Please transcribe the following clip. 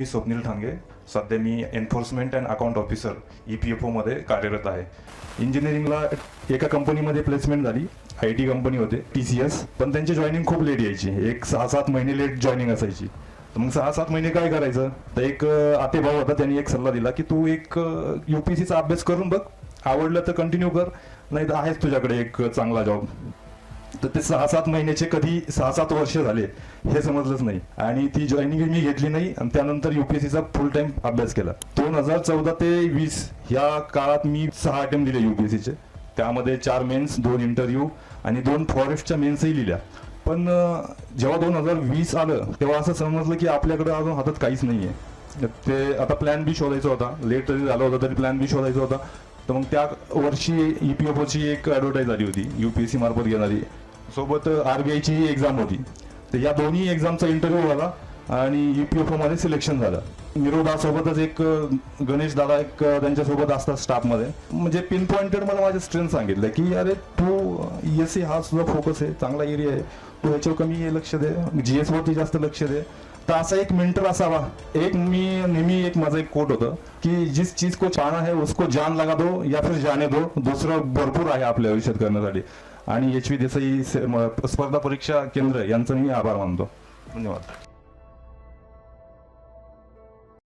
मी स्वप्नील ठांगे सध्या मी enforcement and account officer E P F ओमध्ये कार्यरत आहे. इंजिनिअरिंगला एका कंपनीमध्ये प्लेसमेंट झाली. आय टी कंपनी होते टी सी एस पण त्यांची जॉईनिंग खूप लेट यायची. एक सहा सात महिने लेट जॉईनिंग असायची. तर मग सहा सात महिने काय करायचं? तर एक आते भाऊ होता त्यांनी एक सल्ला दिला की तू एक यू पी चा अभ्यास करून बघ. आवडलं तर कंटिन्यू कर. नाही तर आहेच तुझ्याकडे एक चांगला जॉब तर ते सहा सात महिन्याचे कधी सहा सात वर्ष झाले हे समजलंच नाही. आणि ती जॉईनिंग मी घेतली नाही आणि त्यानंतर युपीएससीचा फुल टाइम अभ्यास केला. दोन हजार चौदा ते वीस या काळात मी सहा अटेम्प्ट दिले युपीएससीचे त्यामध्ये चार मेन्स दोन इंटरव्ह्यू आणि दोन फॉरेस्टच्या मेन्सही लिहिल्या. पण जेव्हा दोन हजार वीस आलं तेव्हा असं समजलं की आपल्याकडे अजून हातात काहीच नाहीये. ते आता प्लॅन बी शोधायचा होता. लेट जरी झाला होता तरी प्लॅन बी शोधायचा होता. तर मग त्या वर्षी ई पी एफ ओची एक ॲडव्हर्टाईज आली होती युपीएससी मार्फत घेणारी. सोबत आरबीआयची एक्झाम होती. तर या दोन्ही एक्झामचा इंटरव्ह्यू झाला आणि यू पी एफमध्ये सिलेक्शन झालं. निरोदा सोबतच एक गणेश दादा एक त्यांच्यासोबत असतात स्टाफमध्ये म्हणजे पिन पॉइंटेड मला माझे स्ट्रेंथ सांगितलं की अरे तू एस सी हा सुद्धा फोकस आहे चांगला एरिया आहे. तू ह्याच्यावर कमी लक्ष दे जीएस वरती जास्त लक्ष दे. तर असा एक मेंटर असावा. एक मी नेहमी एक माझा एक कोट होतं की जिस चीज को पाना है उसको जान लगा दो या फिर जाने दो. दुसरं भरपूर आहे आपल्या आयुष्यात करण्यासाठी. आणि एच व्ही देसाई स्पर्धा परीक्षा केंद्र यांचा मी आभार मानतो. धन्यवाद.